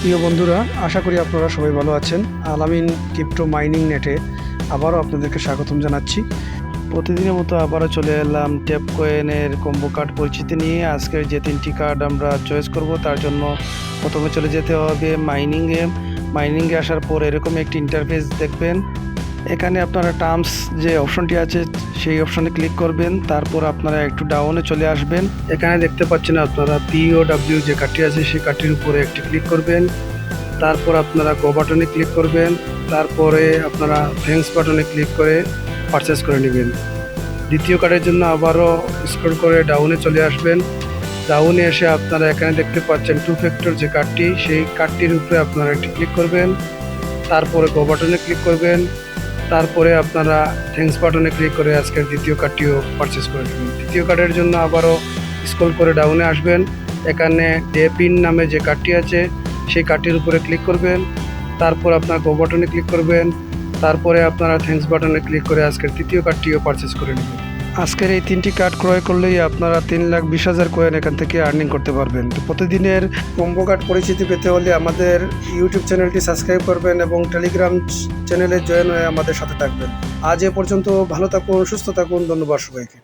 প্রিয় বন্ধুরা, আশা করি আপনারা সবাই ভালো আছেন। আলামিন ক্রিপ্টো মাইনিং নেটে আবারও আপনাদেরকে স্বাগতম জানাচ্ছি। প্রতিদিনের মতো আবারও চলে এলাম ট্যাপ কয়েনের কম্বো কার্ড পরিচিতি নিয়ে। আজকের যে তিনটি কার্ড আমরা চয়েস করব, তার জন্য প্রথমে চলে যেতে হবে মাইনিংয়ে মাইনিংয়ে আসার পর এরকম একটি ইন্টারফেস দেখবেন। এখানে আপনারা টার্মস যে অপশনটি আছে, সেই অপশনে ক্লিক করবেন, তারপর আপনারা একটু ডাউনে চলে আসবেন। এখানে দেখতে পাচ্ছেন আপনারা পিও ডাব্লিউ যে কার্ডটি আছে, সেই কার্ডটির উপরে একটি ক্লিক করবেন। তারপর আপনারা গো বাটনে ক্লিক করবেন। তারপরে আপনারা থ্যাঙ্কস বাটনে ক্লিক করে পারচেস করে নেবেন। দ্বিতীয় কার্ডের জন্য আবারও স্ক্রল করে ডাউনে চলে আসবেন। ডাউনে এসে আপনারা এখানে দেখতে পাচ্ছেন টু ফ্যাক্টর যে কার্ডটি সেই কার্ডটির উপরে আপনারা একটি ক্লিক করবেন। তারপরে গো বাটনে ক্লিক করবেন। তারপরে আপনারা থ্যাংকস বাটনে ক্লিক করে আজকের দ্বিতীয় কার্ডটিও পারচেস করে নেবেন। দ্বিতীয় কার্ডের জন্য আবারও স্ক্রল করে ডাউনে আসবেন। এখানে ডে পিন নামে যে কার্ডটি আছে, সেই কার্ডটির উপরে ক্লিক করবেন। তারপর আপনার গো বাটনে ক্লিক করবেন। তারপরে আপনারা থ্যাংকস বাটনে ক্লিক করে আজকের তৃতীয় কার্ডটিও পারচেস করে নেবেন। আজকের এই তিনটি কার্ড ক্রয় করলেই আপনারা তিন লাখ বিশ হাজার কয়েন এখান থেকে আর্নিং করতে পারবেন। তো প্রতিদিনের কম্বো কার্ড পরিচিতি পেতে হলে আমাদের ইউটিউব চ্যানেলটি সাবস্ক্রাইব করবেন এবং টেলিগ্রাম চ্যানেলে জয়েন হয়ে আমাদের সাথে থাকবেন। আজ এ পর্যন্ত ভালো থাকুন, সুস্থ থাকুন, ধন্যবাদ সবাইকে।